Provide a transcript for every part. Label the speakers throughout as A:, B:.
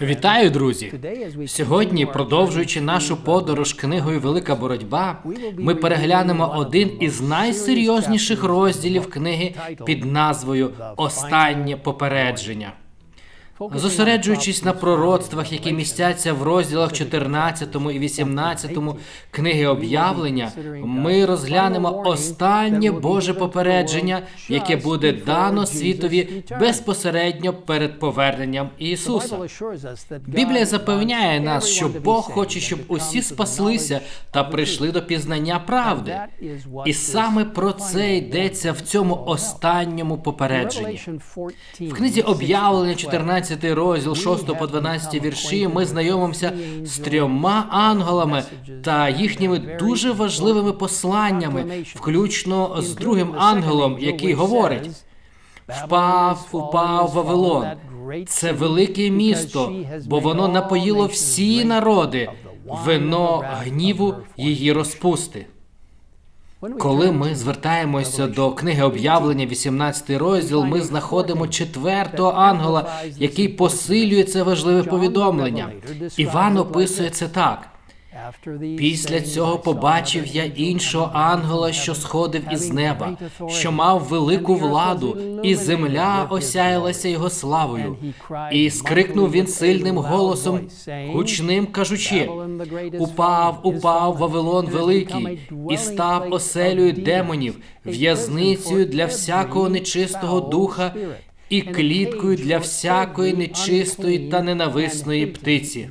A: Вітаю, друзі! Сьогодні, продовжуючи нашу подорож книгою Велика боротьба, ми переглянемо один із найсерйозніших розділів книги під назвою Останнє попередження. Зосереджуючись на пророцтвах, які містяться в розділах 14 і 18 книги об'явлення, ми розглянемо останнє Боже попередження, яке буде дано світові безпосередньо перед поверненням Ісуса. Біблія запевняє нас, що Бог хоче, щоб усі спаслися та прийшли до пізнання правди. І саме про це йдеться в цьому останньому попередженні. В книзі об'явлення 14 розділ 6 по 12 вірші. ми знайомимося з трьома ангелами та їхніми дуже важливими посланнями, включно з другим ангелом, який говорить: впав, упав Вавилон. Це велике місто, бо воно напоїло всі народи, вино гніву її розпусти. Коли ми звертаємося до книги об'явлення, 18 розділ, ми знаходимо четвертого ангела, який посилює це важливе повідомлення. Іван описує це так. Після цього побачив я іншого ангела, що сходив із неба, що мав велику владу, і земля осяялася його славою. І скрикнув він сильним голосом, гучним кажучи: Упав, упав Вавилон Великий, і став оселею демонів, в'язницею для всякого нечистого духа. І кліткою для всякої нечистої та ненависної птиці.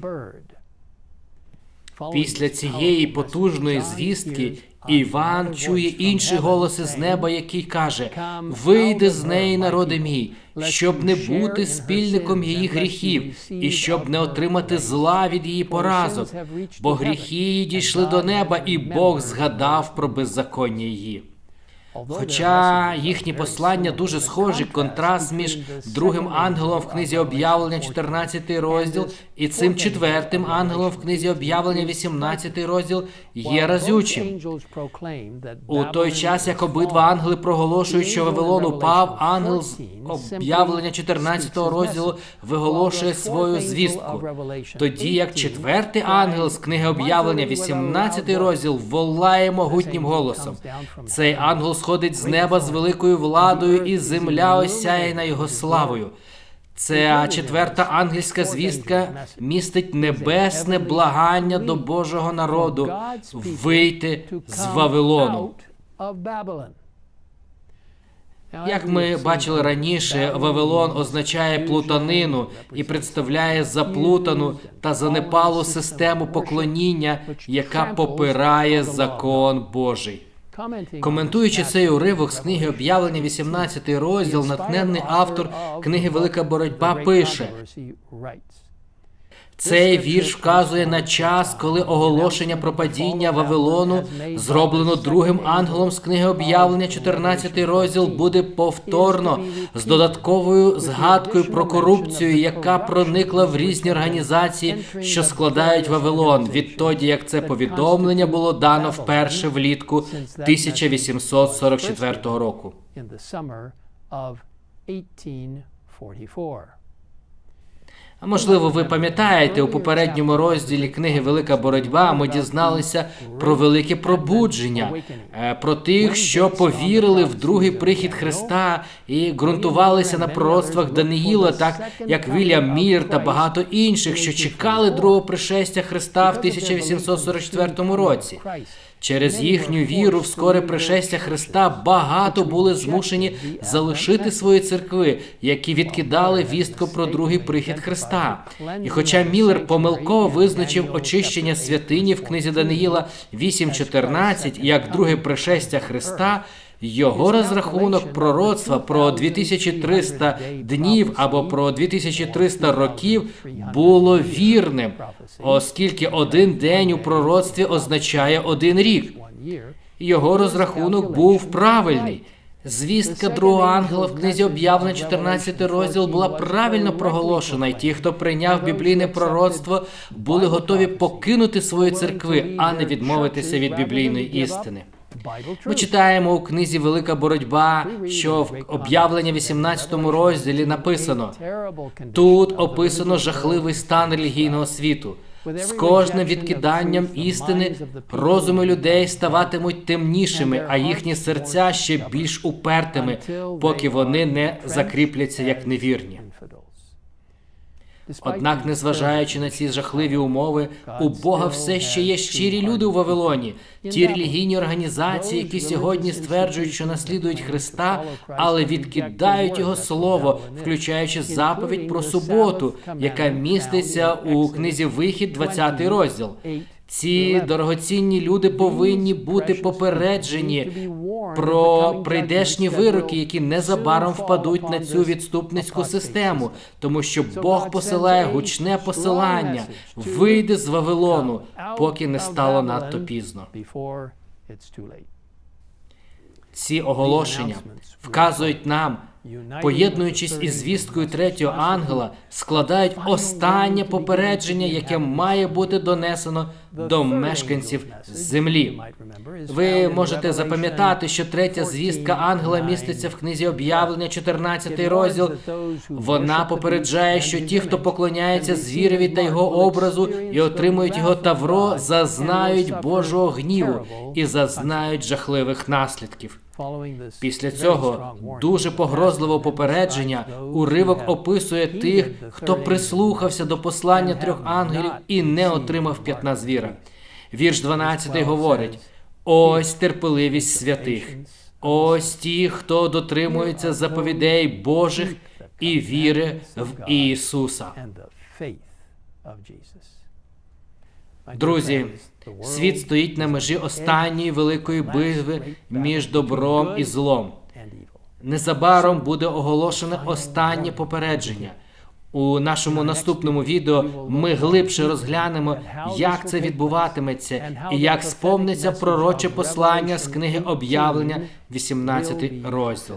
A: Після цієї потужної звістки Іван чує інші голоси з неба, який каже: Вийди з неї, народи мій, щоб не бути спільником її гріхів, і щоб не отримати зла від її поразок, бо гріхи її дійшли до неба, і Бог згадав про беззаконня її. Хоча їхні послання дуже схожі, контраст між другим ангелом в книзі об'явлення, 14 розділ, і цим четвертим ангелом в книзі об'явлення, 18 розділ, є разючим. У той час, як обидва ангели проголошують, що Вавилон упав, ангел з об'явлення 14 розділу виголошує свою звістку. Тоді як четвертий ангел з книги об'явлення, 18 розділ, волає могутнім голосом. Цей ангел сходить з неба з великою владою, і земля осяяна його славою. Ця четверта ангельська звістка містить небесне благання до Божого народу вийти з Вавилону. Як ми бачили раніше, Вавилон означає плутанину і представляє заплутану та занепалу систему поклоніння, яка попирає закон Божий. Коментуючи цей уривок з книги об'явлення, 18 розділ, натхненний автор книги Велика боротьба пише. Цей вірш вказує на час, коли оголошення про падіння Вавилону, зроблено другим ангелом з книги об'явлення, 14 розділ, буде повторно з додатковою згадкою про корупцію, яка проникла в різні організації, що складають Вавилон, відтоді як це повідомлення було дано вперше влітку 1844 року. А можливо, ви пам'ятаєте, у попередньому розділі книги Велика боротьба ми дізналися про велике пробудження, е, про тих, що повірили в другий прихід Христа і ґрунтувалися на пророцтвах Даниїла, так як Вільям Мір та багато інших, що чекали другого пришестя Христа в 1844 році. Через їхню віру в скоре пришестя Христа багато були змушені залишити свої церкви, які відкидали вістку про другий прихід Христа. І хоча Міллер помилково визначив очищення святині в книзі Даниїла 8.14 як друге пришестя Христа. Його розрахунок пророцтва про 2300 днів або про 2300 років було вірним, оскільки один день у пророцтві означає один рік. Його розрахунок був правильний. Звістка другого ангела в книзі об'явлення 14 розділ була правильно проголошена, і ті, хто прийняв біблійне пророцтво, були готові покинути свої церкви, а не відмовитися від біблійної істини. Ми читаємо у книзі Велика боротьба, що в об'явлення 18 розділі написано: тут описано жахливий стан релігійного світу. З кожним відкиданням істини розуми людей ставатимуть темнішими, а їхні серця ще більш упертими, поки вони не закріпляться як невірні. Однак, незважаючи на ці жахливі умови, у Бога все ще є щирі люди у Вавилоні, ті релігійні організації, які сьогодні стверджують, що наслідують Христа, але відкидають його слово, включаючи заповідь про суботу, яка міститься у книзі Вихід, 20 розділ. Ці дорогоцінні люди повинні бути попереджені про прийдешні вироки, які незабаром впадуть на цю відступницьку систему, тому що Бог посилає гучне посилання, вийде з Вавилону, поки не стало надто пізно. Ці оголошення вказують нам, поєднуючись із звісткою третього ангела, складають останнє попередження, яке має бути донесено до мешканців землі. Ви можете запам'ятати, що третя звістка ангела міститься в книзі об'явлення, 14 розділ. Вона попереджає, що ті, хто поклоняється звірові та його образу і отримують його тавро, зазнають Божого гніву і зазнають жахливих наслідків. Після цього дуже погрозливого попередження уривок описує тих, хто прислухався до послання трьох ангелів і не отримав п'ятна звіра. Вірш 12 говорить: ось терпеливість святих, ось ті, хто дотримується заповідей Божих і віри в Ісуса. Друзі, світ стоїть на межі останньої великої битви між добром і злом. Незабаром буде оголошене останнє попередження. У нашому наступному відео ми глибше розглянемо, як це відбуватиметься, і як сповниться пророче послання з книги об'явлення, 18 розділ.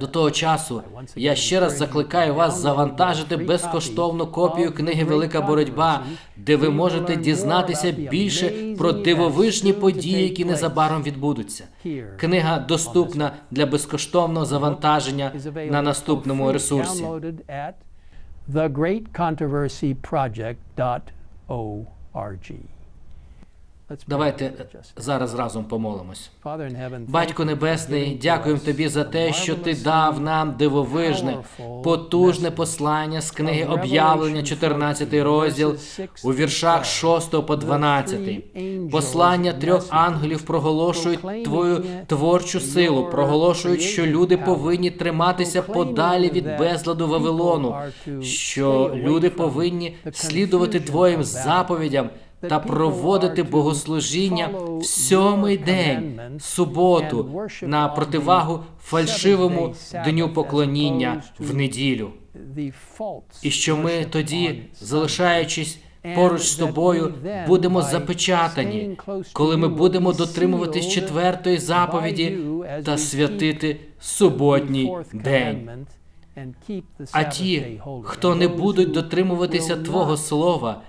A: До того часу я ще раз закликаю вас завантажити безкоштовну копію книги Велика боротьба, де ви можете дізнатися більше про дивовижні події, які незабаром відбудуться. Книга доступна для безкоштовного завантаження на наступному ресурсі. Давайте зараз разом помолимось. Батько Небесний, дякуємо тобі за те, що ти дав нам дивовижне, потужне послання з книги об'явлення, 14 розділ у віршах 6 по 12. Послання трьох ангелів проголошують твою творчу силу, проголошують, що люди повинні триматися подалі від безладу Вавилону, що люди повинні слідувати твоїм заповідям та проводити богослужіння в сьомий день, суботу, на противагу фальшивому дню поклоніння в неділю. І що ми тоді, залишаючись поруч з тобою, будемо запечатані, коли ми будемо дотримуватись четвертої заповіді та святити суботній день. А ті, хто не будуть дотримуватися Твого слова,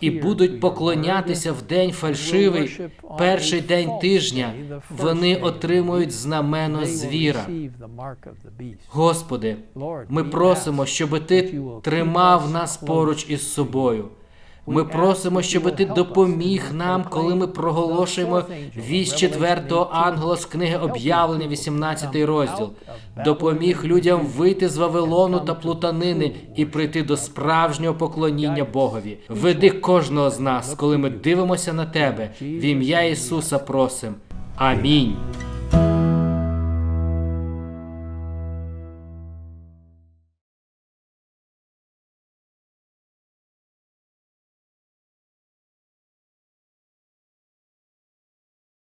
A: і будуть поклонятися в день фальшивий, перший день тижня, вони отримують знамено звіра. Господи, ми просимо, щоб Ти тримав нас поруч із собою. Ми просимо, щоб ти допоміг нам, коли ми проголошуємо вість четвертого ангела з книги об'явлення, 18 розділ. Допоміг людям вийти з Вавилону та плутанини і прийти до справжнього поклоніння Богові. Веди кожного з нас, коли ми дивимося на тебе. В ім'я Ісуса просим. Амінь.